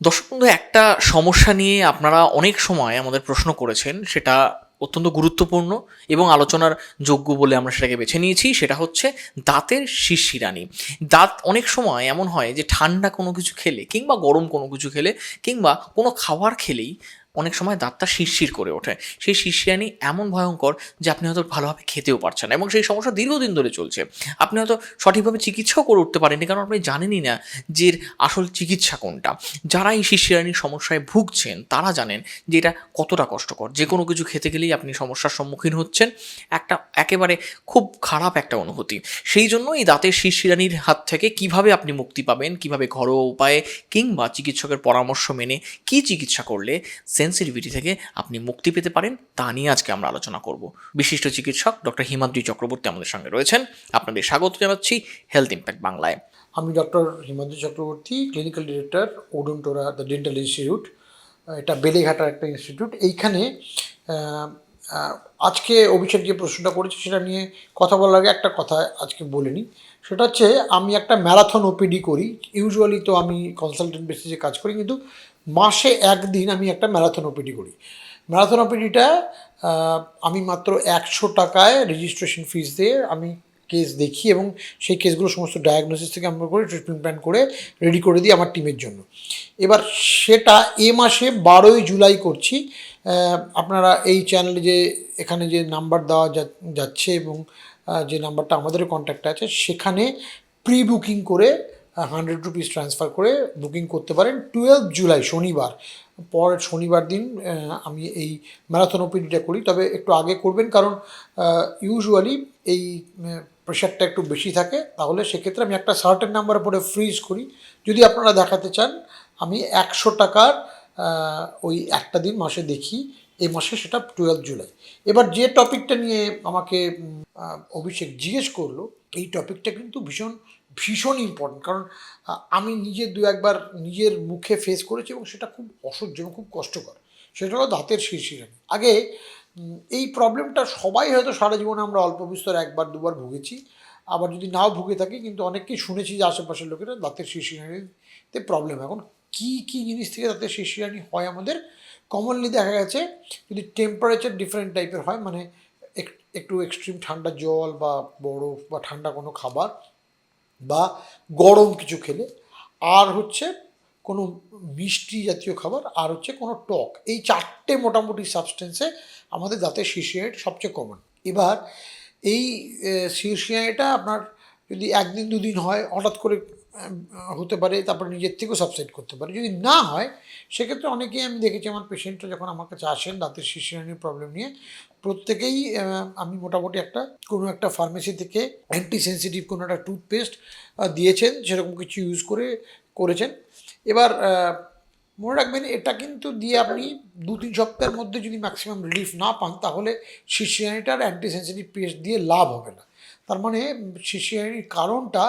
দর্শক বন্ধু, একটা সমস্যা নিয়ে আপনারা অনেক সময় আমাদের প্রশ্ন করেছেন, সেটা অত্যন্ত গুরুত্বপূর্ণ এবং আলোচনার যোগ্য বলে আমরা সেটাকে বেছে নিয়েছি, সেটা হচ্ছে দাঁতের শিরশিরানি। দাঁত অনেক সময় এমন হয় যে ঠান্ডা কোনো কিছু খেলে কিংবা গরম কোনো কিছু খেলে কিংবা কোনো খাবার খেলেই অনেক সময় দাঁতটা শিরশির করে ওঠে। সেই শিরশিরানি এমন ভয়ঙ্কর যে আপনি হয়তো ভালোভাবে খেতেও পারছেন এবং সেই সমস্যা দীর্ঘদিন ধরে চলছে। আপনি হয়তো সঠিকভাবে চিকিৎসাও করে উঠতে পারেননি কারণ আপনি জানেনই না যে আসল চিকিৎসা কোনটা। যারা এই শিরশিরানির সমস্যায় ভুগছেন, তারা জানেন যে এটা কতটা কষ্টকর। যে কোনো কিছু খেতে গেলেই আপনি সমস্যার সম্মুখীন হচ্ছেন। একটা, একেবারে খুব খারাপ একটা অনুভূতি। সেই জন্য এই দাঁতের শিরশিরানির হাত থেকে কীভাবে আপনি মুক্তি পাবেন, কীভাবে ঘরোয়া উপায়ে কিংবা চিকিৎসকের পরামর্শ মেনে কি চিকিৎসা করলে সেন্সিটিভিটি থেকে আপনি মুক্তি পেতে পারেন, তা নিয়ে আজকে আমরা আলোচনা করব। বিশিষ্ট চিকিৎসক ডক্টর হিমাদ্রি চক্রবর্তী আমাদের সঙ্গে রয়েছেন। আপনাদের স্বাগত জানাচ্ছি হেলথ ইম্প্যাক্ট বাংলায়। আমি doctor Himadri Chakraborty clinical director Odontora the dental institute এটা বেলেঘাটার একটা ইনস্টিটিউট এইখানে আজকে অভিষেক যে প্রশ্নটা করেছে সেটা নিয়ে কথা বলার আগে একটা কথা আজকে বলে নিই। সেটা হচ্ছে, আমি একটা ম্যারাথন ওপিডি করি। ইউজুয়ালি তো আমি কনসালটেন্ট বেসিসে কাজ করি, কিন্তু মাসে একদিন আমি একটা ম্যারাথন ওপিডি করি। ম্যারাথন ওপিডিটা আমি মাত্র একশো টাকায় রেজিস্ট্রেশন ফিস দিয়ে আমি কেস দেখি এবং সেই কেসগুলো সমস্ত ডায়াগনোসিস থেকে আমরা করে ট্রিটমেন্ট প্ল্যান করে রেডি করে দিই আমার টিমের জন্য। এবার সেটা এ মাসে বারোই জুলাই করছি। আপনারা এই চ্যানেলে যে, এখানে যে নাম্বার দেওয়া যাচ্ছে এবং যে নাম্বারটা আমাদের কন্ট্যাক্ট আছে, সেখানে প্রি বুকিং করে হান্ড্রেড রুপিস ট্রান্সফার করে বুকিং করতে পারেন টুয়েলভ জুলাই, শনিবার। পর শনিবার দিন আমি এই ম্যারাথন ওপিডিটা করি। তবে একটু আগে করবেন কারণ ইউজুয়ালি এই প্রেশারটা একটু বেশি থাকে, তাহলে সেক্ষেত্রে আমি একটা সার্টেন নাম্বারের পরে ফ্রিজ করি। যদি আপনারা দেখাতে চান, আমি একশো টাকার ওই একটা দিন মাসে দেখি, এই মাসে সেটা টুয়েলভ জুলাই এবার যে টপিকটা নিয়ে আমাকে অভিষেক জিজ্ঞেস করল, এই টপিকটা কিন্তু ভীষণ ভীষণ ইম্পর্টেন্ট কারণ আমি নিজে দু একবার নিজের মুখে ফেস করেছি এবং সেটা খুব অসহ্য এবং খুব কষ্টকর। সেটা হলো দাঁতের শিরশিরানি। আগে এই প্রবলেমটা সবাই হয়তো সারা জীবনে আমরা অল্প বিস্তর একবার, দুবার ভুগেছি। আবার যদি নাও ভুগে থাকি, কিন্তু অনেককেই শুনেছি যে আশেপাশের লোকেরা দাঁতের শিরশিরানিতে প্রবলেম এখন কী কী জিনিস থেকে দাঁতের শিরশিরানি হয় আমাদের? কমনলি দেখা গেছে, যদি টেম্পারেচার ডিফারেন্ট টাইপের হয় মানে এক- একটু এক্সট্রিম ঠান্ডা জল বা বরফ বা ঠান্ডা কোনো খাবার বা গরম কিছু খেলে, আর হচ্ছে কোনো মিষ্টি জাতীয় খাবার আর হচ্ছে কোনো টক। এই চারটে মোটামুটি সাবস্টেন্সে আমাদের দাঁতের শিরশিরানিটা সবচেয়ে কমন এবার এই শিরশিরানিটা আপনার যদি একদিন দুদিন হয়, হঠাৎ করে হতে পারে, তারপরে নিজের থেকেও সাবসাইড করতে পারে। যদি না হয়, সেক্ষেত্রে অনেকেই আমি দেখেছি, আমার পেশেন্টরা যখন আমার কাছে আসেন দাঁতের শিরশিরানির প্রবলেম নিয়ে, প্রত্যেকেই আমি মোটামুটি একটা, কোনো একটা ফার্মেসি থেকে অ্যান্টি সেন্সিটিভ কোনো একটা টুথপেস্ট দিয়েছেন, সেরকম কিছু ইউজ করে করেছেন। এবার মনে রাখবেন এটা কিন্তু দিয়ে আপনি দু তিন সপ্তাহের মধ্যে যদি ম্যাক্সিমাম রিলিফ না পান, তাহলে শিশিয়ানিটার অ্যান্টিসেন্সিটিভ পেস্ট দিয়ে লাভ হবে না। তার মানে শিশিয়ানির কারণটা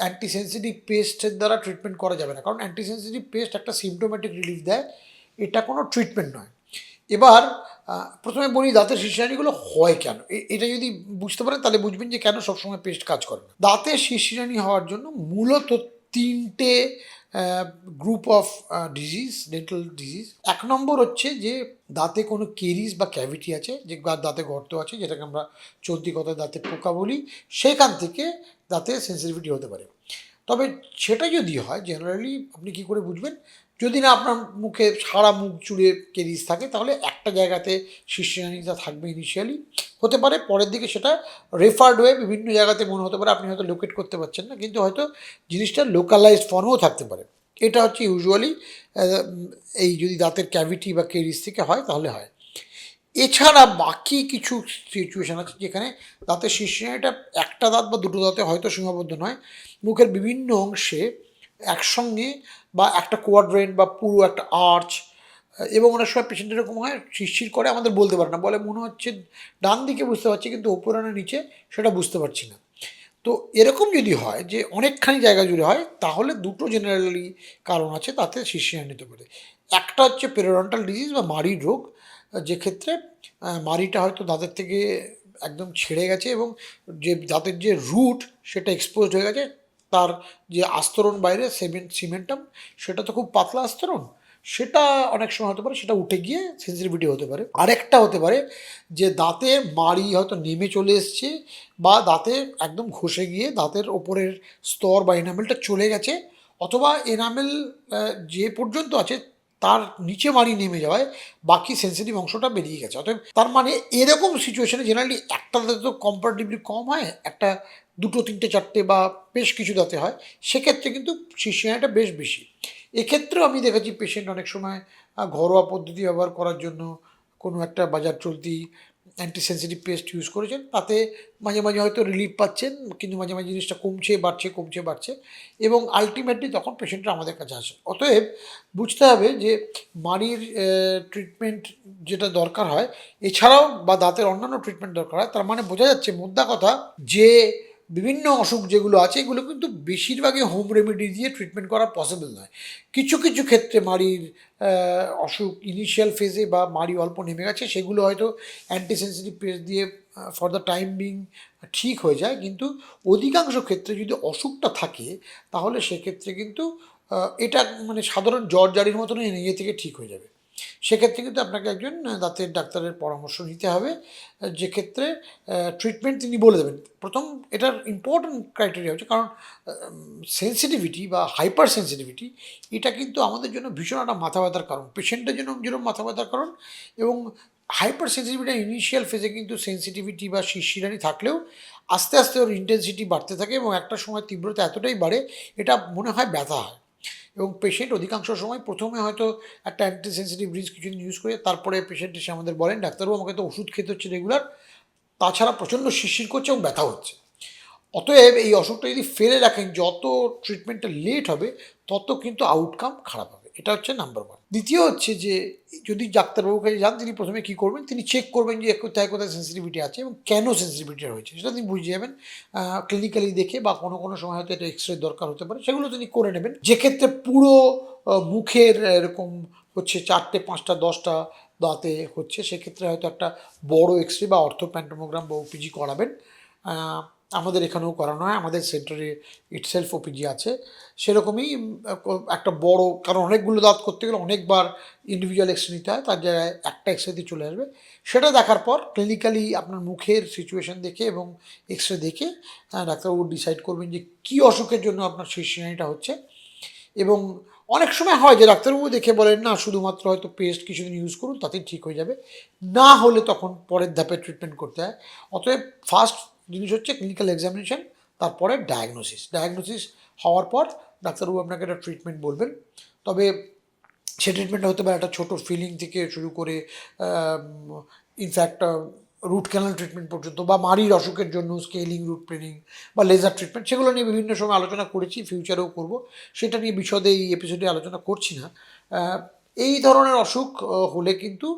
অ্যান্টি সেন্সিটিভ পেস্টের দ্বারা ট্রিটমেন্ট করা যাবে না। কারণ অ্যান্টি সেন্সিটিভ পেস্ট একটা সিমটোম্যাটিক রিলিফ দেয়, এটা কোনো ট্রিটমেন্ট নয়। এবার প্রথমে বলি দাঁতের শিশিরানিগুলো হয় কেন? এটা যদি বুঝতে পারেন, তাহলে বুঝবেন যে কেন সবসময় পেস্ট কাজ করে না। দাঁতের শিশিরানি হওয়ার জন্য মূলত তিনটে group of disease dental disease এক নম্বর হচ্ছে যে দাঁতে কোনো কেরিজ বা ক্যাভিটি আছে, যে দাঁতে গর্ত আছে, যেটাকে আমরা চলতি কথায় দাঁতে পোকা বলি, সেখান থেকে দাঁতে সেন্সিটিভিটি হতে পারে। তবে সেটা যদি হয় জেনারেলি আপনি কি করে বুঝবেন? যদি না আপনার মুখে সারা মুখ জুড়ে কেরিস থাকে, তাহলে একটা জায়গাতে শিষ্যানিটা থাকবে ইনিশিয়ালি হতে পারে, পরের দিকে সেটা রেফার্ড হয়ে বিভিন্ন জায়গাতে মনে হতে পারে আপনি হয়তো লোকেট করতে পারছেন না, কিন্তু হয়তো জিনিসটা লোকালাইজড ফর্মেও থাকতে পারে। এটা হচ্ছে ইউজুয়ালি এই যদি দাঁতের ক্যাভিটি বা কেরিস থেকে হয়, তাহলে হয়। এছাড়া বাকি কিছু সিচুয়েশান আছে যেখানে দাঁতের শিরশিরানিটা একটা দাঁত বা দুটো দাঁতে হয়তো সীমাবদ্ধ নয়। মুখের বিভিন্ন অংশে একসঙ্গে বা একটা কোয়াড্রেন্ট বা পুরো একটা আর্চ এবং অনেক সময় পেশেন্ট এরকম হয়, শিরশির করে আমাদের বলতে পারে না। বলে মনে হচ্ছে ডান দিকে বুঝতে পারছি কিন্তু ওপরে না নিচে সেটা বুঝতে পারছি না। তো এরকম যদি হয় যে অনেকখানি জায়গা জুড়ে হয়, তাহলে দুটো জেনারেলি কারণ আছে, তাতে শিরশিরানি নিতে পারে। একটা হচ্ছে পেরোডন্টাল ডিজিজ বা মাড়ির রোগ, যে ক্ষেত্রে মাড়িটা হয়তো দাঁতের থেকে একদম ছেড়ে গেছে এবং যে দাঁতের যে রুট সেটা এক্সপোজড হয়ে গেছে তার যে আস্তরণ বাইরে সেমেন্ট সিমেন্টাম, সেটা তো খুব পাতলা আস্তরণ, সেটা অনেক সময় হতে পারে, সেটা উঠে গিয়ে সেন্সিটিভিটি হতে পারে। আরেকটা হতে পারে যে দাঁতে মাড়ি হয়তো নেমে চলে এসছে বা দাঁতে একদম ঘষে গিয়ে দাঁতের ওপরের স্তর বা এনামেলটা চলে গেছে, অথবা এনামেল যে পর্যন্ত আছে তার নিচে মারি নেমে যাওয়ায় বাকি সেন্সিটিভ অংশটা বেরিয়ে গেছে। অতএব তার মানে এরকম সিচুয়েশনে জেনারেলি একটা দাঁতে তো কম্পারেটিভলি কম হয়, একটা দুটো, তিনটে, চারটে বা বেশ কিছু দাঁতে হয়, সেক্ষেত্রে কিন্তু শিশুটা বেশ বেশি। এক্ষেত্রেও আমি দেখেছি পেশেন্ট অনেক সময় ঘরোয়া পদ্ধতি ব্যবহার করার জন্য কোনো একটা বাজার চলতি অ্যান্টিসেন্সিটিভ পেস্ট ইউজ করেছেন, তাতে মাঝে মাঝে হয়তো রিলিফ পাচ্ছেন, কিন্তু মাঝে মাঝে জিনিসটা কমছে, বাড়ছে কমছে, বাড়ছে এবং আলটিমেটলি তখন পেশেন্টরা আমাদের কাছে আসে। অতএব বুঝতে হবে যে মাড়ির ট্রিটমেন্ট যেটা দরকার হয়, এছাড়াও বা দাঁতের অন্যান্য ট্রিটমেন্ট দরকার হয়, তার মানে বোঝা যাচ্ছে মোদ্দা কথা যে বিভিন্ন অসুখ যেগুলো আছে, এগুলো কিন্তু বেশিরভাগই হোম রেমেডি দিয়ে ট্রিটমেন্ট করা পসিবল নয়। কিছু কিছু ক্ষেত্রে মাড়ির অসুখ ইনিশিয়াল ফেজে বা মাড়ি অল্প নেমে গেছে, সেগুলো হয়তো অ্যান্টিসেন্সিটিভ পেস্ট দিয়ে ফর দ্য টাইম বিং ঠিক হয়ে যায়। কিন্তু অধিকাংশ ক্ষেত্রে যদি অসুখটা থাকে, তাহলে সেক্ষেত্রে কিন্তু এটা মানে সাধারণ জ্বর জারির মতনই নিজে থেকে ঠিক হয়ে যাবে। সেক্ষেত্রে কিন্তু আপনাকে একজন দাঁতের ডাক্তারের পরামর্শ নিতে হবে। যে ক্ষেত্রে ট্রিটমেন্ট তিনি বলে দেবেন। প্রথম এটার ইম্পর্ট্যান্ট ক্রাইটেরিয়া হচ্ছে কারণ সেন্সিটিভিটি বা হাইপার সেন্সিটিভিটি এটা কিন্তু আমাদের জন্য ভীষণ একটা মাথা ব্যথার কারণ। পেশেন্টের জন্য যেরকম মাথা ব্যথার কারণ এবং হাইপার সেন্সিটিভিটি ইনিশিয়াল ফেজে কিন্তু সেন্সিটিভিটি বা শিরশিরানি থাকলেও আস্তে আস্তে ওর ইন্টেন্সিটি বাড়তে থাকে এবং একটা সময় তীব্রতা এতটাই বাড়ে, এটা মনে হয় ব্যথা হয়। এবং পেশেন্ট অধিকাংশ সময় প্রথমে হয়তো একটা অ্যান্টি সেন্সিটিভ রিস্ক কিছুদিন ইউজ করে, তারপরে পেশেন্ট এসে আমাদের বলেন, ডাক্তারবাবু, আমাকে তো ওষুধ খেতে হচ্ছে রেগুলার তাছাড়া প্রচণ্ড শিশির করছে এবং ব্যথা হচ্ছে। অতএব এই অসুখটা যদি ফেলে রাখেন, যত ট্রিটমেন্টটা লেট হবে, তত কিন্তু আউটকাম খারাপ হবে। এটা হচ্ছে নাম্বার ওয়ান দ্বিতীয় হচ্ছে যে, যদি ডাক্তারবাবুর কাছে যান, তিনি প্রথমে কী করবেন? তিনি চেক করবেন যে কোথায় কোথায় সেন্সিটিভিটি আছে এবং কেন সেন্সিটিভিটি হয়েছে। সেটা তিনি বুঝে যাবেন ক্লিনিক্যালি দেখে বা কোনো কোনো সময় হয়তো এটা এক্স রে দরকার হতে পারে। সেগুলো তিনি করে নেবেন। যে ক্ষেত্রে পুরো মুখের এরকম হচ্ছে চারটে, পাঁচটা, দশটা দাঁতে হচ্ছে, সেক্ষেত্রে হয়তো একটা বড় এক্স রে বা অর্থোপ্যান্টোমোগ্রাম বা ওপিজি করাবেন। আমাদের এখানেও করানো হয় আমাদের সেন্টারে ইটসেলফ ওপিজি আছে। সেরকমই একটা বড়, কারণ অনেকগুলো দাঁত করতে গেলে অনেকবার ইন্ডিভিজুয়াল এক্স নিতে হয়, তার জায়গায় একটা এক্স দিয়ে চলে আসবে। সেটা দেখার পর ক্লিনিক্যালি আপনার মুখের সিচুয়েশন দেখে এবং এক্স রে দেখে ডাক্তারবাবু ডিসাইড করবেন যে কী অসুখের জন্য আপনার শিরশিরানিটা হচ্ছে। এবং অনেক সময় হয় যে ডাক্তারবাবু দেখে বলেন, না, শুধুমাত্র হয়তো পেস্ট কিছুদিন ইউজ করুন, তাতেই ঠিক হয়ে যাবে। না হলে তখন পরের ধাপে ট্রিটমেন্ট করতে হয়। অতএব ফার্স্ট জিনিস হচ্ছে ক্লিনিক্যাল এক্সামিনেশন তারপরে ডায়াগনোসিস ডায়াগনোসিস হওয়ার পর ডাক্তারবাবু আপনাকে একটা ট্রিটমেন্ট বলবেন। তবে সে ট্রিটমেন্টটা হতে পারে একটা ছোটো ফিলিং থেকে শুরু করে ইনফ্যাক্ট রুট ক্যানাল ট্রিটমেন্ট পর্যন্ত বা মারির অসুখের জন্য স্কেলিং রুট প্লেনিং বা লেজার ট্রিটমেন্ট সেগুলো নিয়ে বিভিন্ন সময় আলোচনা করেছি ফিউচারেও করব। সেটা নিয়ে বিশদে এই এপিসোডে আলোচনা করছি না। এই ধরনের অসুখ হলে কিন্তু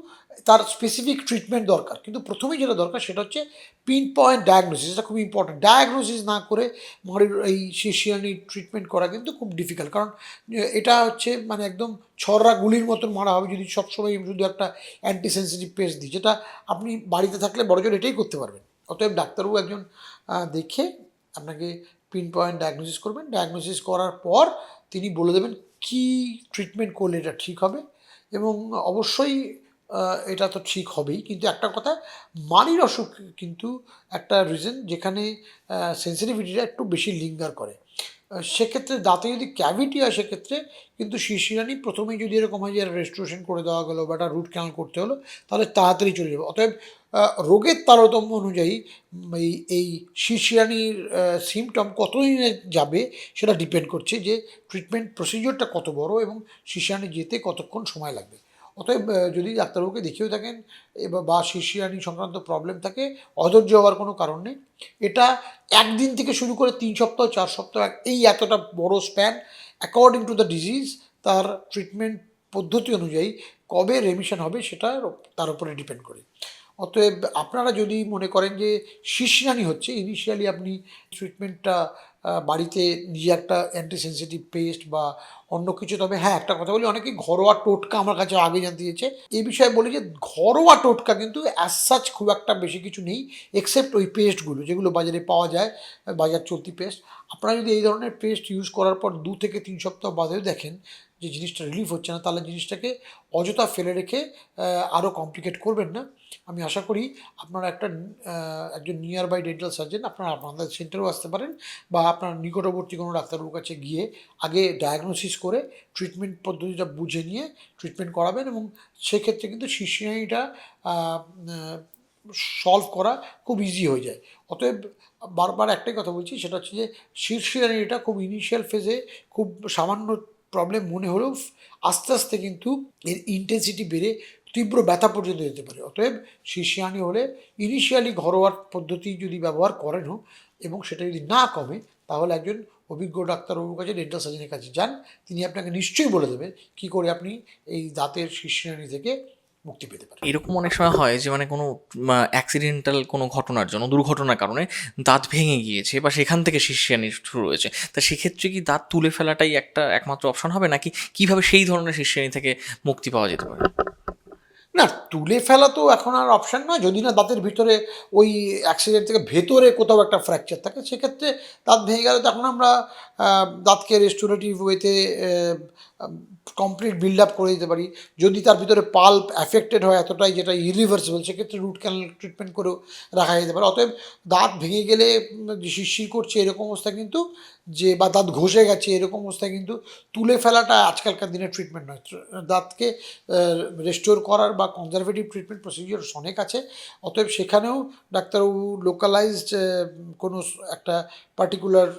তার স্পেসিফিক ট্রিটমেন্ট দরকার। কিন্তু প্রথমেই যেটা দরকার সেটা হচ্ছে পিন পয়েন্ট ডায়াগনোসিস এটা খুব ইম্পর্টেন্ট ডায়াগনোসিস না করে মাড়ির এই শিশিয়ানি ট্রিটমেন্ট করা কিন্তু খুব ডিফিকাল্ট কারণ এটা হচ্ছে মানে একদম ছররা গুলির মতন মারা হবে যদি সবসময় শুধু একটা অ্যান্টিসেন্সিটিভ পেস্ট দিই, যেটা আপনি বাড়িতে থাকলে বড়জোর এটাই করতে পারবেন। অতএব ডাক্তারবাবু একজন দেখে আপনাকে পিন পয়েন্ট ডায়াগনোসিস করবেন। ডায়াগনোসিস করার পর তিনি বলে দেবেন কী ট্রিটমেন্ট করলে এটা ঠিক হবে? এবং অবশ্যই এটা তো ঠিক হবেই। কিন্তু একটা কথা, মানির অসুখ কিন্তু একটা রিজন যেখানে সেন্সিটিভিটিটা একটু বেশি লিঙ্গার করে। সেক্ষেত্রে দাঁতে যদি ক্যাভিটি হয় সেক্ষেত্রে কিন্তু শিরশিরানি প্রথমেই যদি এরকম হয় যে রেস্টোরেশন করে দেওয়া গেলো বা একটা রুট ক্যানাল করতে হলো, তাহলে তাড়াতাড়ি চলে যাবে। অতএব রোগের তারতম্য অনুযায়ী এই এই শিরশিরানির সিমটম কতদিনে যাবে সেটা ডিপেন্ড করছে যে ট্রিটমেন্ট প্রসিজিওরটা কত বড় এবং শিরশিরানি যেতে কতক্ষণ সময় লাগবে। অতএব যদি ডাক্তারবাবুকে দেখিয়েও থাকেন বা শিশিয়ানি সংক্রান্ত প্রবলেম থাকে, অধৈর্য হওয়ার কোনো কারণ নেই। এটা একদিন থেকে শুরু করে তিন সপ্তাহ, চার সপ্তাহ এই এতটা বড় span according to the disease তার ট্রিটমেন্ট পদ্ধতি অনুযায়ী কবে রেমিশন হবে সেটা তার উপরে ডিপেন্ড করে। অতএব আপনারা যদি মনে করেন যে শিশিরানি হচ্ছে ইনিশিয়ালি আপনি ট্রিটমেন্টটা বাড়িতে নিজে একটা অ্যান্টিসেন্সিটিভ পেস্ট বা অন্য কিছু, তবে হ্যাঁ একটা কথা বলি অনেকেই ঘরোয়া টোটকা আমার কাছে আগে জানতে চেয়েছে এই বিষয়ে বলি যে ঘরোয়া টোটকা কিন্তু অ্যাজ সাচ খুব একটা বেশি কিছু নেই এক্সেপ্ট ওই পেস্টগুলো যেগুলো বাজারে পাওয়া যায় বাজার চলতি পেস্ট আপনারা যদি এই ধরনের পেস্ট ইউজ করার পর দু থেকে তিন সপ্তাহ বাদেও দেখেন যে জিনিসটা রিলিফ হচ্ছে না, তাহলে জিনিসটাকে অযথা ফেলে রেখে আরও কমপ্লিকেট করবেন না। আমি আশা করি আপনারা একটা একজন নিয়ার বাই ডেন্টাল সার্জন আপনারা আপনাদের সেন্টারেও আসতে পারেন বা আপনার নিকটবর্তী কোনো ডাক্তারবাবুর কাছে গিয়ে আগে ডায়াগনোসিস করে ট্রিটমেন্ট পদ্ধতিটা বুঝে নিয়ে ট্রিটমেন্ট করাবেন এবং সেক্ষেত্রে কিন্তু শিশিয়ানিটা সলভ করা খুব ইজি হয়ে যায়। অতএব বারবার একটাই কথা বলছি, সেটা হচ্ছে যে শীর্ষিয়ানিটা খুব ইনিশিয়াল ফেজে খুব সামান্য প্রবলেম মনে হলেও আস্তে আস্তে কিন্তু এর ইন্টেন্সিটি বেড়ে তীব্র ব্যথা পর্যন্ত যেতে পারে। অতএব শীর্ষিয়ানি হলে ইনিশিয়ালি ঘরোয়ার পদ্ধতি যদি ব্যবহার করেন হোক এবং সেটা যদি না কমে, তাহলে একজন অভিজ্ঞ ডাক্তারবাবুর কাছে ডেন্টাল সার্জনের কাছে যান। তিনি আপনাকে নিশ্চয়ই বলে দেবেন কী করে আপনি এই দাঁতের শীর্ষিয়ানি থেকে মুক্তি পেতে পারে। এরকম অনেক সময় হয় যে মানে কোনো অ্যাক্সিডেন্টাল কোনো ঘটনার জন্য, দুর্ঘটনার কারণে দাঁত ভেঙে গিয়েছে বা সেখান থেকে শিষ্যানি শুরু হয়েছে। তা সেক্ষেত্রে কি দাঁত তুলে ফেলাটাই একটা একমাত্র অপশন হবে? নাকি কীভাবে সেই ধরনের শিষ্যানি থেকে মুক্তি পাওয়া যেতে পারে? না, তুলে ফেলা তো এখন আর অপশান নয়। যদি না দাঁতের ভিতরে ওই অ্যাক্সিডেন্ট থেকে ভেতরে কোথাও একটা ফ্র্যাকচার থাকে, সেক্ষেত্রে দাঁত ভেঙে গেলে তখন আমরা দাঁতকে রেস্টোরেটিভ ওয়েতে কমপ্লিট বিল্ড আপ করে দিতে পারি। যদি তার ভিতরে পাল্প অ্যাফেক্টেড হয় এতটাই যেটা ইরিভার্সিবল সেক্ষেত্রে রুট ক্যানাল ট্রিটমেন্ট করেও রাখা যেতে পারে। অতএব দাঁত ভেঙে গেলে শিরশির করছে এরকম অবস্থা কিন্তু যে বা দাঁত ঘষে গেছে, এরকম অবস্থায় কিন্তু তুলে ফেলাটা আজকালকার দিনে ট্রিটমেন্ট নয়। দাঁতকে রেস্টোর করার বা কনজারভেটিভ ট্রিটমেন্ট প্রসিডিওর অনেক আছে। অতএব সেখানেও ডাক্তারবাবু লোকালাইজড কোনো একটা পার্টিকুলার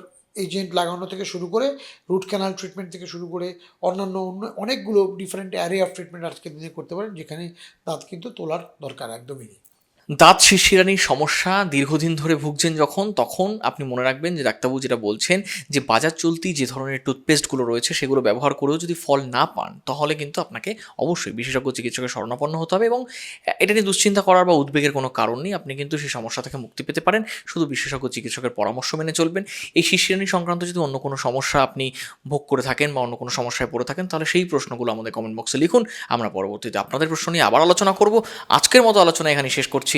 এজেন্ট লাগানো থেকে শুরু করে রুট ক্যানাল ট্রিটমেন্ট থেকে শুরু করে অন্যান্য অন্য অনেকগুলো ডিফারেন্ট অ্যারে অফ ট্রিটমেন্ট আজকের দিনে করতে পারেন, যেখানে দাঁত কিন্তু তোলার দরকার একদমই নেই। দাঁত শিরশিরানির সমস্যা, দীর্ঘদিন ধরে ভুগছেন যখন, তখন আপনি মনে রাখবেন যে ডাক্তারবাবু যেটা বলছেন, যে বাজার চলতি যে ধরনের টুথপেস্টগুলো রয়েছে সেগুলো ব্যবহার করেও যদি ফল না পান, তাহলে কিন্তু আপনাকে অবশ্যই বিশেষজ্ঞ চিকিৎসকের শরণাপন্ন হতে হবে এবং এটা নিয়ে দুশ্চিন্তা করার বা উদ্বেগের কোনো কারণ নেই। আপনি কিন্তু সেই সমস্যা থেকে মুক্তি পেতে পারেন। শুধু বিশেষজ্ঞ চিকিৎসকের পরামর্শ মেনে চলবেন। এই শিরশিরানি সংক্রান্ত যদি অন্য কোনো সমস্যা আপনি ভোগ করে থাকেন বা অন্য কোনো সমস্যায় পড়ে থাকেন, তাহলে সেই প্রশ্নগুলো আমাদের কমেন্ট বক্সে লিখুন। আমরা পরবর্তীতে আপনাদের প্রশ্ন নিয়ে আবার আলোচনা করব। আজকের মতো আলোচনা এখানে শেষ করছি।